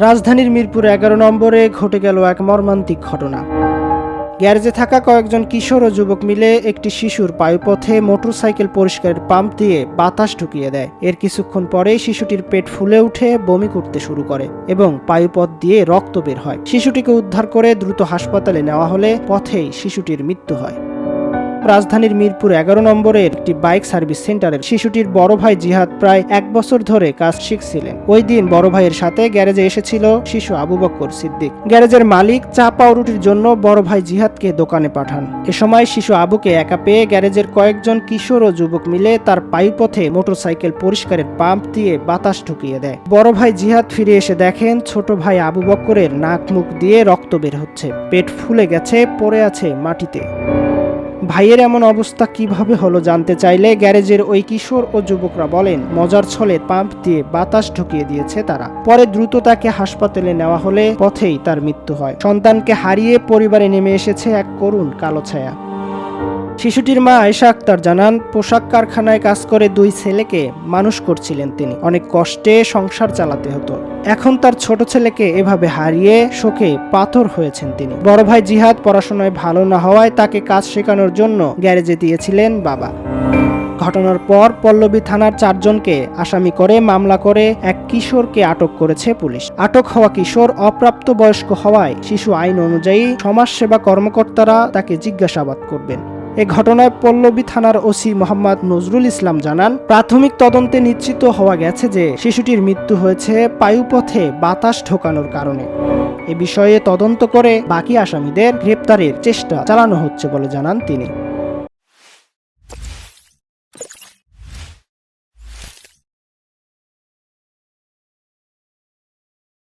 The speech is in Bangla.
রাজধানীর মিরপুর এগারো নম্বরে ঘটে গেল এক মর্মান্তিক ঘটনা। গ্যারেজে থাকা কয়েকজন কিশোর ও যুবক মিলে একটি শিশুর পায়ুপথে মোটরসাইকেল পরিষ্কারের পাম্প দিয়ে বাতাস ঢুকিয়ে দেয়। এর কিছুক্ষণ পরেই শিশুটির পেট ফুলে উঠে, বমি করতে শুরু করে এবং পায়ুপথ দিয়ে রক্ত বের হয়। শিশুটিকে উদ্ধার করে দ্রুত হাসপাতালে নেওয়া হলে পথেই শিশুটির মৃত্যু হয়। রাজধানীর মিরপুর এগারো নম্বরের একটি বাইক সার্ভিস সেন্টারের শিশুটির বড় ভাই জিহাদ প্রায় এক বছর ধরে কাজ শিখছিলেন। ওই দিন বড় ভাইয়ের সাথে গ্যারেজে এসেছিল শিশু আবু বক্কর সিদ্দিক। গ্যারেজের মালিক চা পাউরুটির জন্য বড় ভাই জিহাদকে দোকানে পাঠান। এ সময় শিশু আবুকে একা পেয়ে গ্যারেজের কয়েকজন কিশোর ও যুবক মিলে তার পায়ুপথে মোটরসাইকেল পরিষ্কারের পাম্প দিয়ে বাতাস ঢুকিয়ে দেয়। বড় ভাই জিহাদ ফিরে এসে দেখেন ছোট ভাই আবু বক্করের নাক মুখ দিয়ে রক্ত বের হচ্ছে। পেট ফুলে গেছে, পড়ে আছে মাটিতে। ভাইয়ের এমন অবস্থা কীভাবে হলো জানতে চাইলে গ্যারেজের ওই কিশোর ও যুবকরা বলেন, মজার ছলে পাম্প দিয়ে বাতাস ঢুকিয়ে দিয়েছে তারা। পরে দ্রুত তাকে হাসপাতালে নেওয়া হলে পথেই তার মৃত্যু হয়। সন্তানকে হারিয়ে পরিবারে নেমে এসেছে এক করুণ কালো ছায়া। শিশুটির মা আয়েশা আক্তার জানান, পোশাক কারখানায় কাজ করে দুই ছেলেকে মানুষ করছিলেন তিনি। অনেক কষ্টে সংসার চালাতে হতো। এখন তার ছোট ছেলেকে এভাবে হারিয়ে শোকে পাথর হয়েছেন তিনি। বড় ভাই জিহাদ পড়াশোনায় ভালো না হওয়ায় তাকে কাজ শেখানোর জন্য গ্যারেজে দিয়েছিলেন বাবা। ঘটনার পর পল্লবী থানার চারজনকে আসামি করে মামলা করে এক কিশোরকে আটক করেছে পুলিশ। আটক হওয়া কিশোর অপ্রাপ্ত বয়স্ক হওয়ায় শিশু আইন অনুযায়ী সমাজসেবা কর্মকর্তারা তাকে জিজ্ঞাসাবাদ করবেন। এ ঘটনায় পল্লবী থানার ওসি মোহাম্মদ নজরুল ইসলাম জানান, প্রাথমিক তদন্তে নিশ্চিত হওয়া গেছে যে শিশুটির মৃত্যু হয়েছে পায়ুপথে বাতাস ঢোকানোর কারণে। এ বিষয়ে তদন্ত করে বাকি আসামিদের গ্রেপ্তারের চেষ্টা চালানো হচ্ছে বলে জানান তিনি।